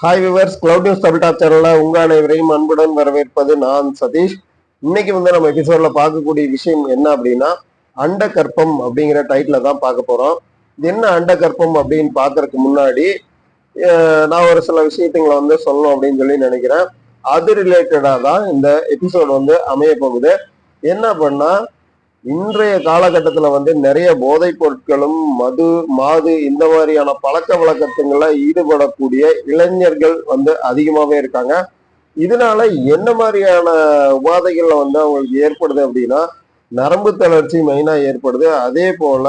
Hi viewers cloud news Tamil top சேனலில் உங்க அனைவரையும் அன்புடன் வரவேற்பது நான் சதீஷ். இன்னைக்கு வந்து நம்ம எபிசோடில் பார்க்கக்கூடிய விஷயம் என்ன அப்படின்னா அண்ட கற்பம் அப்படிங்கிற டைட்டில் தான் பார்க்க போகிறோம் இது என்ன அண்ட கற்பம் அப்படின்னு பார்க்கறதுக்கு முன்னாடி நான் ஒரு சில விஷயத்துங்களை வந்து சொல்லணும் அப்படின்னு சொல்லி நினைக்கிறேன். அது ரிலேட்டடாக தான் இந்த எபிசோட் வந்து அமைய போகுது. என்ன பண்ணால் இன்றைய காலகட்டத்தில் வந்து நிறைய போதைப் பொருட்களும் மது மாது இந்த மாதிரியான பழக்க வழக்கத்துங்கள ஈடுபடக்கூடிய இளைஞர்கள் வந்து அதிகமாகவே இருக்காங்க. இதனால என்ன மாதிரியான உபாதைகள் வந்து அவங்களுக்கு ஏற்படுது அப்படின்னா நரம்பு தளர்ச்சி மெயினாக ஏற்படுது. அதே போல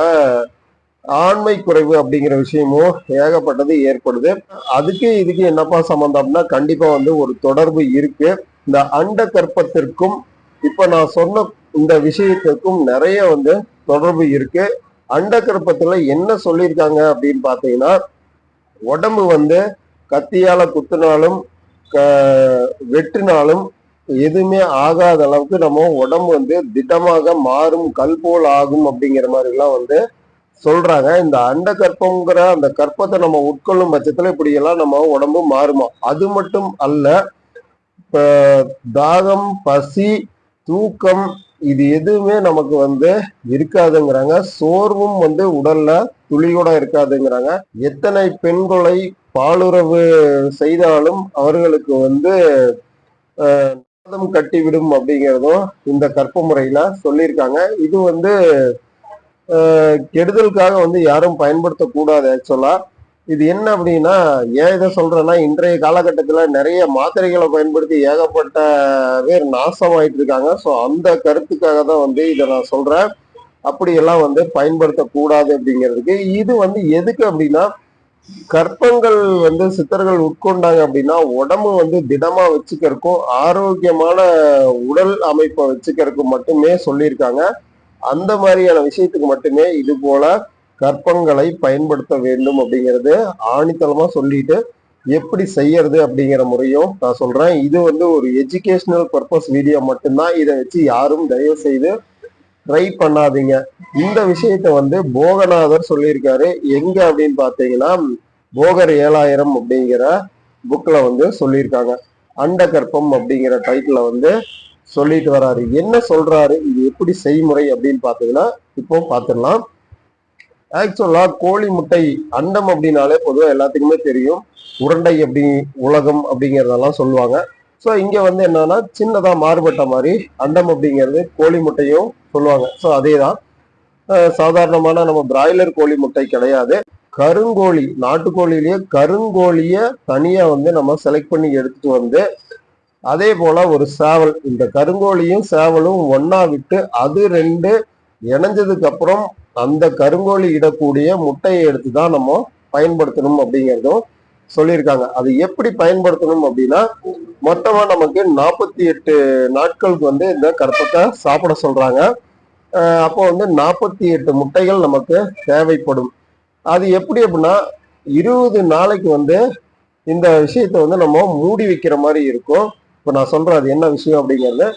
ஆண்மை குறைவு அப்படிங்கிற விஷயமும் ஏகப்பட்டது ஏற்படுது. அதுக்கு இதுக்கு என்னப்பா சம்மந்தம்னா கண்டிப்பாக வந்து ஒரு தொடர்பு இருக்கு. இந்த அண்ட கற்பத்திற்கும் இப்போ நான் சொன்ன இந்த விஷயத்துக்கும் நிறைய வந்து தொடர்பு இருக்கு. அண்ட கற்பத்துல என்ன சொல்லியிருக்காங்க அப்படின்னு பாத்தீங்கன்னா உடம்பு வந்து கத்தியால குத்துனாலும் க- வெட்டினாலும் எதுவுமே ஆகாத அளவுக்கு நம்ம உடம்பு வந்து திடமாக மாறும் கல் போல் ஆகும் அப்படிங்கிற மாதிரிலாம் வந்து சொல்றாங்க. இந்த அண்ட கற்பங்கிற அந்த கற்பத்தை நம்ம உட்கொள்ளும் பட்சத்துல இப்படி எல்லாம் நம்ம உடம்பு மாறுமா? அது மட்டும் அல்ல தாகம் பசி தூக்கம் இது எதுவுமே நமக்கு வந்து இருக்காதுங்கிறாங்க. சோர்வும் வந்து உடல்ல துளியோட இருக்காதுங்கிறாங்க. எத்தனை பெண்களை பாலுறவு செய்தாலும் அவர்களுக்கு வந்து ஆஹ், நாதம் கட்டிவிடும் அப்படிங்கிறதும் இந்த கற்ப முறையில சொல்லியிருக்காங்க. இது வந்து கெடுதலுக்காக வந்து யாரும் பயன்படுத்தக்கூடாது ஆக்சுவலா இது என்ன அப்படின்னா ஏன் இதை சொல்றேன்னா இன்றைய காலகட்டத்தில் நிறைய மாத்திரைகளை பயன்படுத்தி ஏகப்பட்ட பேர் நாசமாயிட்டு இருக்காங்க. ஸோ அந்த கருத்துக்காக தான் வந்து இதை நான் சொல்றேன். அப்படியெல்லாம் வந்து பயன்படுத்தக்கூடாது அப்படிங்கிறதுக்கு. இது வந்து எதுக்கு அப்படின்னா கற்பங்கள் வந்து சித்தர்கள் உட்கொண்டாங்க அப்படின்னா உடம்பு வந்து திடமா வச்சுக்கிறதுக்கும் ஆரோக்கியமான உடல் அமைப்பை வச்சுக்கிறதுக்கும் மட்டுமே சொல்லியிருக்காங்க. அந்த மாதிரியான விஷயத்துக்கு மட்டுமே இது போல கற்பங்களை பயன்படுத்த வேண்டும் அப்படிங்கிறது ஆணித்தளமாக சொல்லிட்டு எப்படி செய்யறது அப்படிங்கிற முறையும் நான் சொல்றேன். இது வந்து ஒரு எஜுகேஷனல் பர்பஸ் வீடியோ மட்டும்தான். இதை வச்சு யாரும் தயவு செய்து ட்ரை பண்ணாதீங்க. இந்த விஷயத்த வந்து போகநாதர் சொல்லியிருக்காரு. எங்க அப்படின்னு பார்த்தீங்கன்னா போகர் ஏழாயிரம் அப்படிங்கிற புக்கில் வந்து சொல்லியிருக்காங்க. அண்ட கற்பம் அப்படிங்கிற டைட்டில் வந்து சொல்லிட்டு வராரு. என்ன சொல்றாரு? இது எப்படி செய்முறை அப்படின்னு பார்த்தீங்கன்னா இப்போ பார்த்துடலாம். ஆக்சுவலா கோழி முட்டை அண்டம் அப்படின்னாலே பொதுவாக எல்லாத்துக்குமே தெரியும். உருண்டை அப்படி உலகம் அப்படிங்கிறதெல்லாம் சொல்லுவாங்க. ஸோ இங்க வந்து என்னன்னா சின்னதா மாறுபட்ட மாதிரி அண்டம் அப்படிங்கிறது கோழி முட்டையும் சொல்லுவாங்க. ஸோ அதே தான் சாதாரணமான நம்ம பிராய்லர் கோழி முட்டை கிடையாது. கருங்கோழி நாட்டுக்கோழிலேயே கருங்கோழிய தனியா வந்து நம்ம செலக்ட் பண்ணி எடுத்துட்டு வந்து அதே போல ஒரு சேவல். இந்த கருங்கோழியும் சேவலும் ஒன்னா விட்டு அது ரெண்டு இணைஞ்சதுக்கு அப்புறம் அந்த கருங்கோழி இடக்கூடிய முட்டையை எடுத்து தான் நம்ம பயன்படுத்தணும் அப்படிங்கிறதும் சொல்லியிருக்காங்க. அது எப்படி பயன்படுத்தணும் அப்படின்னா மொத்தமா நமக்கு நாற்பத்தி எட்டு நாட்களுக்கு வந்து இந்த கற்பத்தை சாப்பிட சொல்றாங்க. அப்போ வந்து நாற்பத்தி எட்டு முட்டைகள் நமக்கு தேவைப்படும். அது எப்படி அப்படின்னா இருபது நாளைக்கு வந்து இந்த விஷயத்த வந்து நம்ம மூடி வைக்கிற மாதிரி இருக்கும். இப்போ நான் சொல்றேன் அது என்ன விஷயம் அப்படிங்கிறது.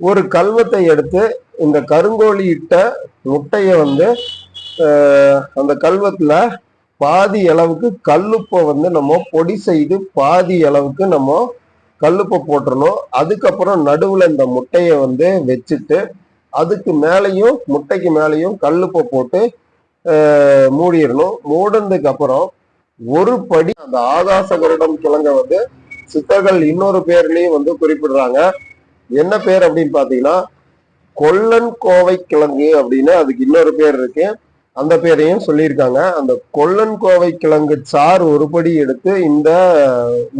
ஒரு கல்வத்தை எடுத்து இந்த கருங்கோழி இட்ட முட்டைய வந்து அந்த கல்வத்துல பாதி அளவுக்கு கல்லுப்பை வந்து நம்ம பொடி செய்து பாதி அளவுக்கு நம்ம கல்லுப்பை போட்டுடணும் அதுக்கப்புறம் நடுவுல இந்த முட்டைய வந்து வச்சுட்டு அதுக்கு மேலேயும் முட்டைக்கு மேலேயும் கல்லுப்பை போட்டு மூடிடணும். மூடினதுக்கு அப்புறம் ஒரு படி அந்த ஆகாச கருடம் கிழங்க வந்து சித்தர்கள் இன்னொரு பேர்லயும் வந்து குறிப்பிடுறாங்க. என்ன பேர் அப்படின்னு பாத்தீங்கன்னா கொல்லன் கோவை கிழங்கு அப்படின்னு அதுக்கு இன்னொரு பேர் இருக்கு. அந்த பேரையும் சொல்லியிருக்காங்க. அந்த கொல்லன் கோவை கிழங்கு சாறு ஒரு படி எடுத்து இந்த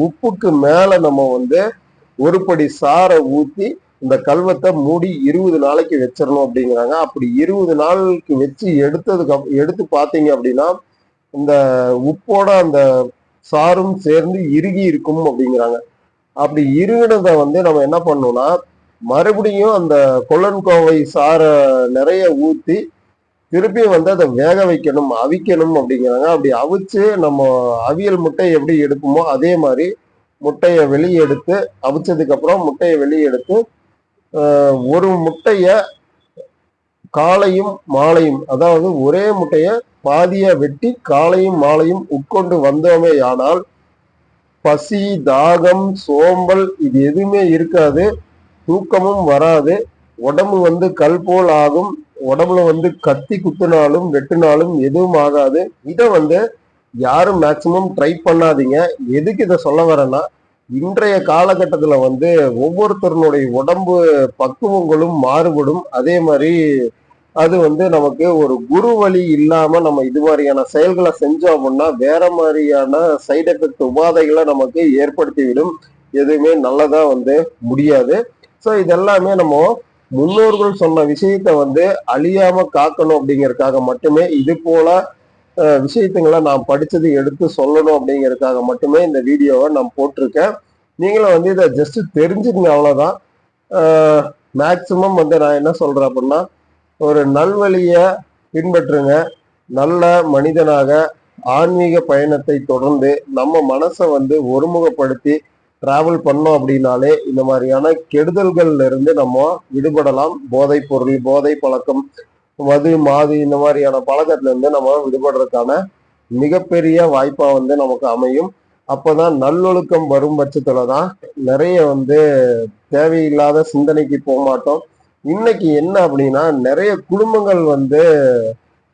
உப்புக்கு மேல நம்ம வந்து ஒரு படி சாறை ஊத்தி இந்த கல்வத்தை மூடி இருபது நாளைக்கு வச்சிடணும் அப்படிங்கிறாங்க. அப்படி இருபது நாளுக்கு வச்சு எடுத்ததுக்கு எடுத்து பார்த்தீங்க அப்படின்னா இந்த உப்போட அந்த சாரும் சேர்ந்து இறுகி இருக்கும் அப்படிங்கிறாங்க. அப்படி இறுகினதை வந்து நம்ம என்ன பண்ணோம்னா மறுபடியும் அந்த கொல்லன் கோவை நிறைய ஊத்தி திருப்பி வந்து அதை வேக வைக்கணும் அவிக்கணும் அப்படிங்கிறாங்க. அப்படி அவிச்சு நம்ம அவியல் முட்டையை எப்படி எடுப்போமோ அதே மாதிரி முட்டையை வெளியே எடுத்து அவிச்சதுக்கு அப்புறம் முட்டையை வெளியே எடுத்து ஒரு முட்டைய காலையும் மாலையும் அதாவது ஒரே முட்டையை பாதியாக வெட்டி காலையும் மாலையும் உட்கொண்டு வந்தோமே ஆனால் பசி தாகம் சோம்பல் இது எதுவுமே இருக்காது. தூக்கமும் வராது. உடம்பு வந்து கல் போல் ஆகும். உடம்புல வந்து கத்தி குத்துனாலும் வெட்டினாலும் எதுவும் ஆகாது. இதை வந்து யாரும் மேக்சிமம் ட்ரை பண்ணாதீங்க. எதுக்கு இதை சொல்ல வரேன்னா இன்றைய காலகட்டத்தில் வந்து ஒவ்வொருத்தருனுடைய உடம்பு பக்குவங்களும் மாறுபடும். அதே மாதிரி அது வந்து நமக்கு ஒரு குரு வழி இல்லாம நம்ம இது மாதிரியான செயல்களை செஞ்சோம் அப்படின்னா வேற மாதிரியான சைடு எஃபெக்ட் உபாதைகளை நமக்கு ஏற்படுத்திவிடும். எதுவுமே நல்லதா வந்து முடியாது. ஸோ இதெல்லாமே நம்ம முன்னோர்கள் சொன்ன விஷயத்த வந்து அழியாம காக்கணும் அப்படிங்கறதுக்காக மட்டுமே இது போல விஷயத்துங்களை நான் படிச்சது எடுத்து சொல்லணும் அப்படிங்கறதுக்காக மட்டுமே இந்த வீடியோவை நான் போட்டிருக்கேன். நீங்களும் வந்து இதை ஜஸ்ட் தெரிஞ்சுக்கங்க அவ்வளோதான் மேக்சிமம் வந்து நான் என்ன சொல்றேன் அப்படின்னா ஒரு நல்வழியை பின்பற்றுங்க. நல்ல மனிதனாக ஆன்மீக பயணத்தை தொடர்ந்து நம்ம மனசை வந்து ஒருமுகப்படுத்தி டிராவல் பண்ணோம் அப்படின்னாலே இந்த மாதிரியான கெடுதல்கள்ல இருந்து நம்ம விடுபடலாம். போதை பொருள் போதை பழக்கம் மது மாது இந்த மாதிரியான பழக்கத்துல இருந்து நம்ம விடுபடுறதுக்கான மிகப்பெரிய வாய்ப்பா வந்து நமக்கு அமையும். அப்பதான் நல்லொழுக்கம் வரும் பட்சத்துல தான் நிறைய வந்து தேவையில்லாத சிந்தனைக்கு போக மாட்டோம் இன்னைக்கு என்ன அப்படின்னா நிறைய குடும்பங்கள் வந்து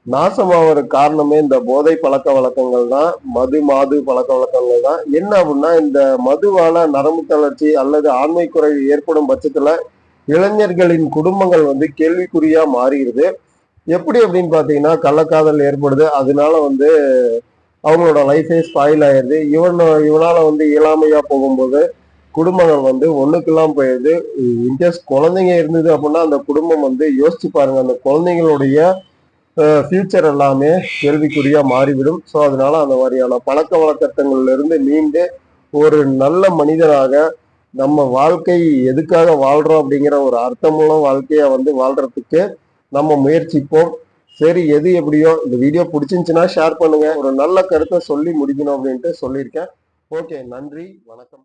நாசமாவதுக்கு காரணமே இந்த போதை பழக்க வழக்கங்கள் தான் மது மாது பழக்க வழக்கங்கள் தான். என்ன அப்படின்னா இந்த மதுவால நரம்பு தளர்ச்சி அல்லது ஆண்மை குறைவு ஏற்படும் பட்சத்துல இளைஞர்களின் குடும்பங்கள் வந்து கேள்விக்குறியா மாறிடுது. எப்படி அப்படின்னு பாத்தீங்கன்னா கள்ளக்காதல் ஏற்படுது. அதனால வந்து அவங்களோட லைஃபே ஸ்பாயில் ஆயிடுது. இவன் இவனால வந்து இயலாமையா போகும்போது குடும்பங்கள் வந்து ஒண்ணுக்கெல்லாம் போயிடுது இன்கேஸ் குழந்தைங்க இருந்தது அப்படின்னா அந்த குடும்பம் வந்து யோசிச்சு பாருங்க. அந்த குழந்தைங்களுடைய ஃபியூச்சர் எல்லாமே கேள்விக்குறியா மாறிவிடும். ஸோ அதனால அந்த மாதிரியான பழக்க வழக்கத்தங்கள்ல இருந்து மீண்டு ஒரு நல்ல மனிதனாக நம்ம வாழ்க்கை எதுக்காக வாழ்றோம் அப்படிங்கிற ஒரு அர்த்தமுள்ள வாழ்க்கையை வந்து வாழ்றதுக்கு நம்ம முயற்சிப்போம். சரி எது எப்படியோ இந்த வீடியோ பிடிச்சிருந்துச்சுன்னா ஷேர் பண்ணுங்க. ஒரு நல்ல கருத்தை சொல்லி முடிக்கணும் அப்படின்ட்டு சொல்லியிருக்கேன். ஓகே நன்றி. வணக்கம்.